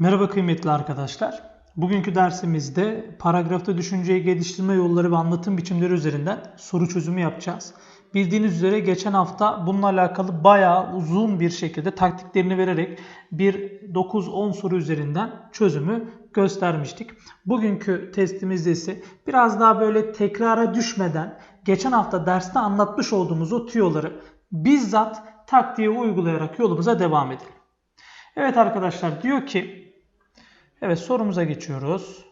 Merhaba kıymetli arkadaşlar. Bugünkü dersimizde paragrafta düşünceyi geliştirme yolları ve anlatım biçimleri üzerinden soru çözümü yapacağız. Bildiğiniz üzere geçen hafta bununla alakalı bayağı uzun bir şekilde taktiklerini vererek bir 9-10 soru üzerinden çözümü göstermiştik. Bugünkü testimizde ise biraz daha böyle tekrara düşmeden geçen hafta derste anlatmış olduğumuz o tüyoları bizzat taktiğe uygulayarak yolumuza devam edelim. Evet arkadaşlar diyor ki Evet sorumuza geçiyoruz.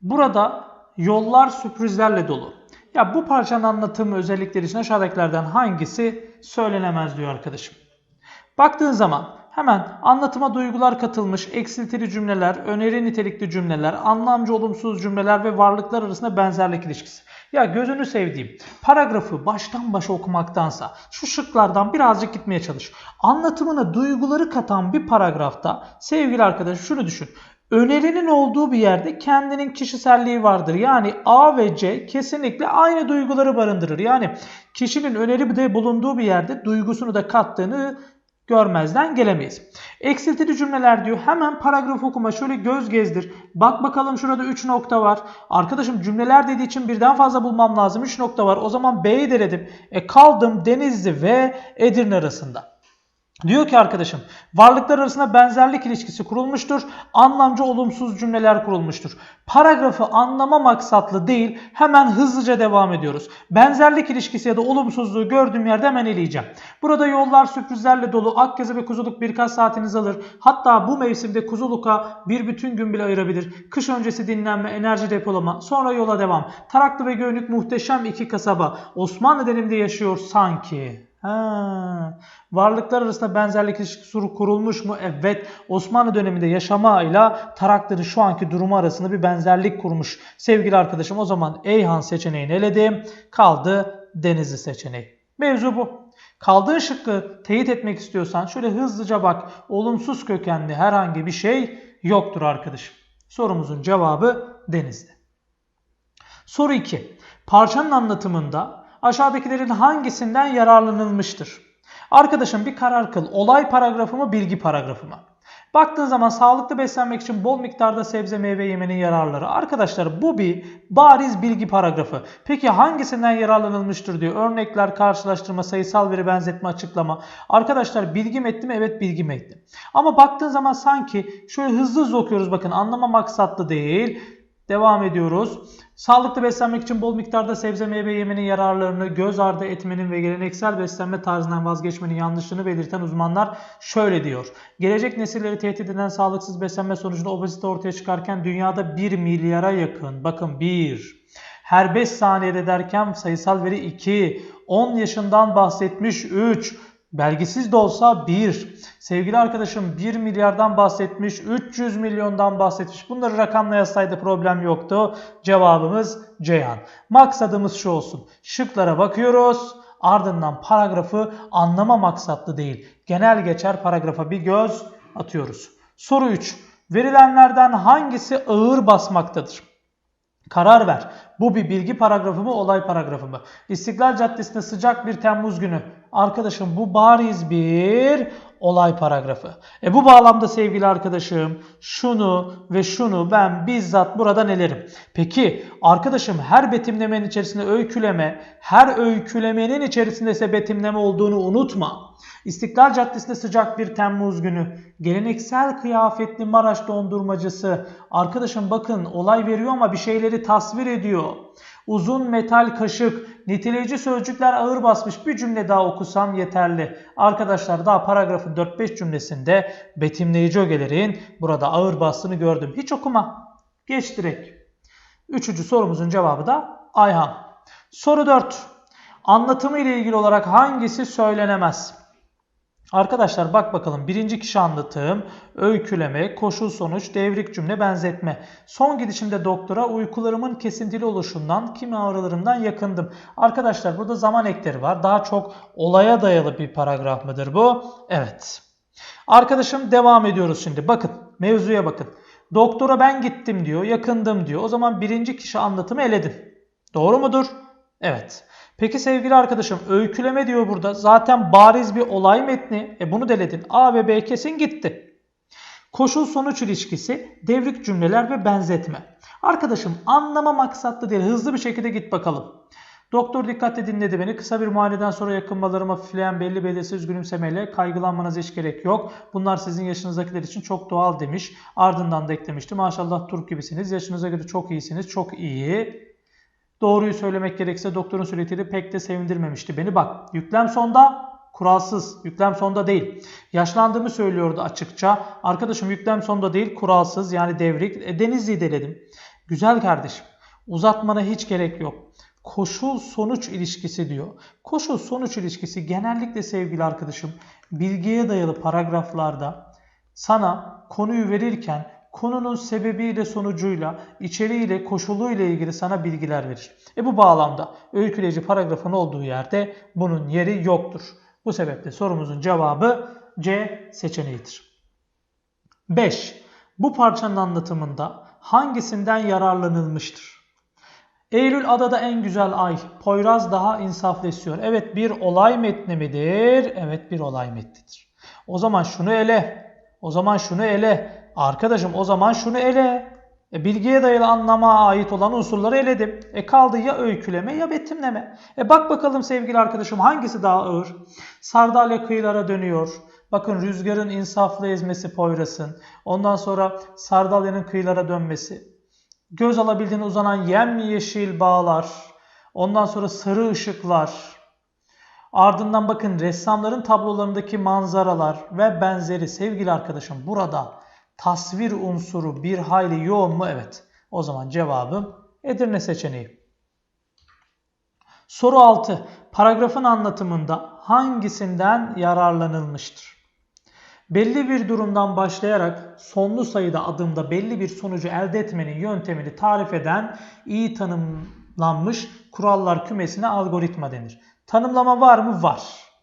Burada yollar sürprizlerle dolu. Ya bu parçanın anlatımı özellikleri için aşağıdakilerden hangisi söylenemez diyor arkadaşım. Baktığın zaman hemen anlatıma duygular katılmış, eksiltili cümleler, öneri nitelikli cümleler, anlamcı olumsuz cümleler ve varlıklar arasında benzerlik ilişkisi. Ya gözünü sevdiğim paragrafı baştan başa okumaktansa şu şıklardan birazcık gitmeye çalış. Anlatımına duyguları katan bir paragrafta sevgili arkadaş şunu düşün. Önerinin olduğu bir yerde kendinin kişiselliği vardır. Yani A ve C kesinlikle aynı duyguları barındırır. Yani kişinin öneri de bulunduğu bir yerde duygusunu da kattığını görmezden gelemeyiz. Eksiltili cümleler diyor. Hemen paragraf okuma. Şöyle göz gezdir. Bak bakalım şurada 3 nokta var. Arkadaşım cümleler dediği için birden fazla bulmam lazım. 3 nokta var. O zaman B'yi denedim. E kaldım Denizli ve Edirne arasında. Diyor ki arkadaşım varlıklar arasında benzerlik ilişkisi kurulmuştur. Anlamcı olumsuz cümleler kurulmuştur. Paragrafı anlama maksatlı değil hemen hızlıca devam ediyoruz. Benzerlik ilişkisi ya da olumsuzluğu gördüğüm yerde hemen eleyeceğim. Burada yollar sürprizlerle dolu. Akgezi ve Kuzuluk birkaç saatiniz alır. Hatta bu mevsimde Kuzuluk'a bir bütün gün bile ayırabilir. Kış öncesi dinlenme, enerji depolama, sonra yola devam. Taraklı ve Göynük muhteşem iki kasaba. Osmanlı döneminde yaşıyor sanki. Ha, varlıklar arasında benzerlik ilişkisi kurulmuş mu? Evet. Osmanlı döneminde yaşamayla Taraklı'nın şu anki durumu arasında bir benzerlik kurmuş. Sevgili arkadaşım o zaman Eyhan seçeneğini eledim. Kaldı Denizli seçeneği. Mevzu bu. Kaldığın şıkkı teyit etmek istiyorsan şöyle hızlıca bak. Olumsuz kökenli herhangi bir şey yoktur arkadaşım. Sorumuzun cevabı Denizli. Soru 2. Parçanın anlatımında aşağıdakilerin hangisinden yararlanılmıştır? Arkadaşım bir karar kıl. Olay paragrafı mı, bilgi paragrafı mı? Baktığın zaman sağlıklı beslenmek için bol miktarda sebze meyve yemenin yararları. Arkadaşlar bu bir bariz bilgi paragrafı. Peki hangisinden yararlanılmıştır diyor. Örnekler, karşılaştırma, sayısal veri benzetme, açıklama. Arkadaşlar bilgi metni mi? Evet bilgi metni. Ama baktığın zaman sanki şöyle hızlı hızlı okuyoruz bakın anlama maksatlı değil. Devam ediyoruz. Sağlıklı beslenmek için bol miktarda sebze meyve yemenin yararlarını göz ardı etmenin ve geleneksel beslenme tarzından vazgeçmenin yanlışlığını belirten uzmanlar şöyle diyor. Gelecek nesilleri tehdit eden sağlıksız beslenme sonucunda obezite ortaya çıkarken dünyada 1 milyara yakın. Bakın 1. Her 5 saniyede derken sayısal veri 2. 10 yaşından bahsetmiş 3. Belgisiz de olsa 1. Sevgili arkadaşım 1 milyardan bahsetmiş, 300 milyondan bahsetmiş. Bunları rakamla yazsaydı problem yoktu. Cevabımız Ceyhan. Maksadımız şu olsun. Şıklara bakıyoruz. Ardından paragrafı anlama maksatlı değil. Genel geçer paragrafa bir göz atıyoruz. Soru 3. Verilenlerden hangisi ağır basmaktadır? Karar ver. Bu bir bilgi paragrafı mı, olay paragrafı mı? İstiklal Caddesi'nde sıcak bir Temmuz günü. Arkadaşım bu bariz bir olay paragrafı. E bu bağlamda sevgili arkadaşım şunu ve şunu ben bizzat buradan elerim. Peki arkadaşım her betimlemenin içerisinde öyküleme, her öykülemenin içerisinde ise betimleme olduğunu unutma. İstiklal Caddesi'nde sıcak bir Temmuz günü. Geleneksel kıyafetli Maraş dondurmacısı. Arkadaşım bakın olay veriyor ama bir şeyleri tasvir ediyor. Uzun metal kaşık, niteleyici sözcükler ağır basmış bir cümle daha okusam yeterli. Arkadaşlar daha paragrafın 4-5 cümlesinde betimleyici ögelerin burada ağır bastığını gördüm. Hiç okuma. Geç direkt. Üçüncü sorumuzun cevabı da Ayhan. Soru 4. Anlatımı ile ilgili olarak hangisi söylenemez? Arkadaşlar bak bakalım birinci kişi anlatım, öyküleme, koşul sonuç, devrik cümle, benzetme. Son gidişimde doktora uykularımın kesintili oluşundan, kimi ağrılarımdan yakındım. Arkadaşlar burada zaman ekleri var. Daha çok olaya dayalı bir paragraf mıdır bu? Evet. Arkadaşım devam ediyoruz şimdi. Bakın mevzuya bakın. Doktora ben gittim diyor, yakındım diyor. O zaman birinci kişi anlatımı eledim. Doğru mudur? Evet. Peki sevgili arkadaşım öyküleme diyor burada. Zaten bariz bir olay metni. E bunu deledin. A ve B kesin gitti. Koşul sonuç ilişkisi, devrik cümleler ve benzetme. Arkadaşım anlama maksatlı değil. Hızlı bir şekilde git bakalım. Doktor dikkatle dinledi beni. Kısa bir muayeneden sonra yakınmalarım hafifleyen belli belirsiz gülümsemeyle kaygılanmanıza hiç gerek yok. Bunlar sizin yaşınızdakiler için çok doğal demiş. Ardından da eklemişti. Maşallah Turk gibisiniz. Yaşınıza göre çok iyisiniz. Çok iyi. Doğruyu söylemek gerekirse doktorun söylediği pek de sevindirmemişti beni. Bak yüklem sonda kuralsız. Yüklem sonda değil. Yaşlandığımı söylüyordu açıkça. Arkadaşım yüklem sonda değil kuralsız yani devrik. E, Denizli'yi deledim. Güzel kardeşim. Uzatmana hiç gerek yok. Koşul sonuç ilişkisi diyor. Koşul sonuç ilişkisi genellikle sevgili arkadaşım bilgiye dayalı paragraflarda sana konuyu verirken konunun sebebiyle sonucuyla, içeriğiyle, koşuluyla ilgili sana bilgiler verir. E bu bağlamda öyküleyici paragrafın olduğu yerde bunun yeri yoktur. Bu sebeple sorumuzun cevabı C seçeneğidir. 5. Bu parçanın anlatımında hangisinden yararlanılmıştır? Eylül adada en güzel ay. Poyraz daha insaflı esiyor. Evet bir olay metni midir? Evet bir olay metnidir. O zaman şunu ele. O zaman şunu ele. Arkadaşım o zaman şunu ele. E, bilgiye dayalı anlama ait olan unsurları eledim. E kaldı ya öyküleme ya betimleme. E bak bakalım sevgili arkadaşım hangisi daha ağır? Sardalya kıyılara dönüyor. Bakın rüzgarın insaflı ezmesi Poyraz'ın. Ondan sonra Sardalya'nın kıyılara dönmesi. Göz alabildiğine uzanan yemyeşil bağlar. Ondan sonra sarı ışıklar. Ardından bakın ressamların tablolarındaki manzaralar ve benzeri sevgili arkadaşım burada tasvir unsuru bir hayli yoğun mu? Evet. O zaman cevabım Edirne seçeneği. Soru 6. Paragrafın anlatımında hangisinden yararlanılmıştır? Belli bir durumdan başlayarak sonlu sayıda adımda belli bir sonucu elde etmenin yöntemini tarif eden iyi tanımlanmış kurallar kümesine algoritma denir. Tanımlama var mı? Var.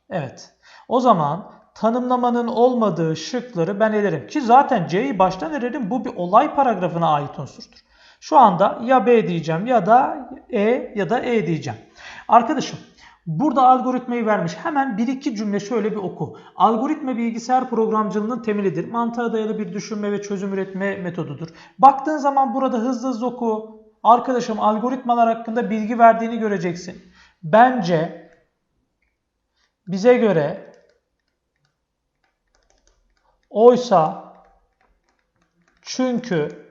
Evet. O zaman tanımlamanın olmadığı şıkları ben elerim. Ki zaten C'yi baştan elerim. Bu bir olay paragrafına ait unsurdur. Şu anda ya B diyeceğim ya da E ya da E diyeceğim. Arkadaşım burada algoritmayı vermiş. Hemen bir iki cümle şöyle bir oku. Algoritma bilgisayar programcılığının temelidir. Mantığa dayalı bir düşünme ve çözüm üretme metodudur. Baktığın zaman burada hızlı hızlı oku. Arkadaşım algoritmalar hakkında bilgi verdiğini göreceksin. Bence bize göre Oysa çünkü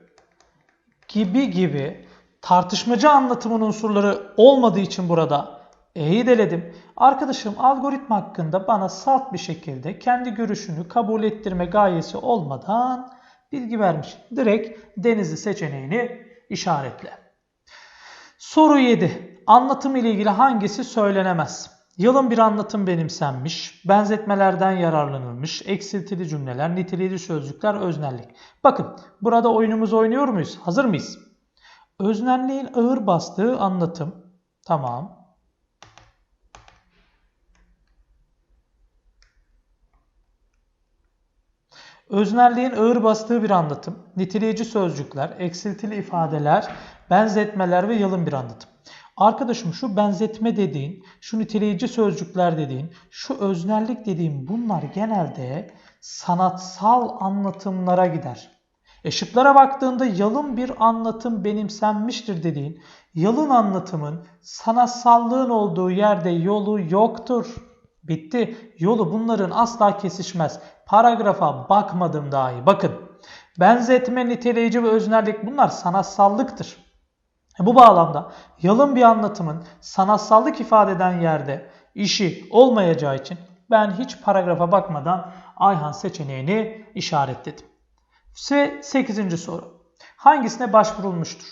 gibi gibi tartışmacı anlatımın unsurları olmadığı için burada E'yi deledim. Arkadaşım algoritma hakkında bana salt bir şekilde kendi görüşünü kabul ettirme gayesi olmadan bilgi vermiş. Direkt Denizli seçeneğini işaretle. Soru 7. Anlatım ile ilgili hangisi söylenemez? Yalın bir anlatım benimsenmiş, benzetmelerden yararlanılmış, eksiltili cümleler, niteliğli sözcükler, öznellik. Bakın burada oyunumuzu oynuyor muyuz? Hazır mıyız? Öznelliğin ağır bastığı anlatım. Tamam. Öznelliğin ağır bastığı bir anlatım, niteleyici sözcükler, eksiltili ifadeler, benzetmeler ve yalın bir anlatım. Arkadaşım şu benzetme dediğin, şu niteleyici sözcükler dediğin, şu öznellik dediğin bunlar genelde sanatsal anlatımlara gider. E baktığında yalın bir anlatım benimsenmiştir dediğin, yalın anlatımın sanatsallığın olduğu yerde yolu yoktur. Bitti. Yolu bunların asla kesişmez. Paragrafa bakmadım dahi. Bakın. Benzetme, niteleyici ve öznellik bunlar sanatsallıktır. Bu bağlamda yalın bir anlatımın sanatsallık ifade eden yerde işi olmayacağı için ben hiç paragrafa bakmadan Ayhan seçeneğini işaretledim. Ve 8. soru. Hangisine başvurulmuştur?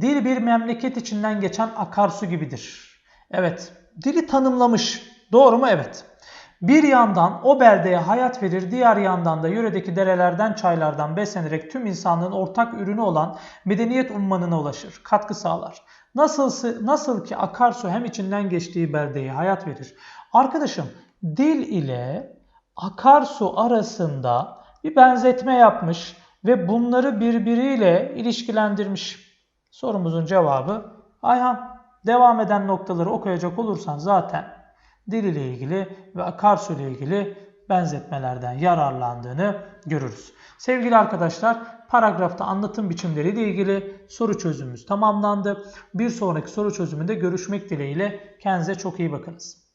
Dil bir memleket içinden geçen akarsu gibidir. Evet, dili tanımlamış. Doğru mu? Evet. Bir yandan o beldeye hayat verir, diğer yandan da yöredeki derelerden, çaylardan beslenerek tüm insanlığın ortak ürünü olan medeniyet ummanına ulaşır, katkı sağlar. Nasıl, nasıl ki akarsu hem içinden geçtiği beldeye hayat verir. Arkadaşım dil ile akarsu arasında bir benzetme yapmış ve bunları birbiriyle ilişkilendirmiş. Sorumuzun cevabı Ayhan. Devam eden noktaları okuyacak olursan zaten dil ile ilgili ve akarsu ile ilgili benzetmelerden yararlandığını görürüz. Sevgili arkadaşlar paragrafta anlatım biçimleriyle ilgili soru çözümümüz tamamlandı. Bir sonraki soru çözümünde görüşmek dileğiyle kendinize çok iyi bakınız.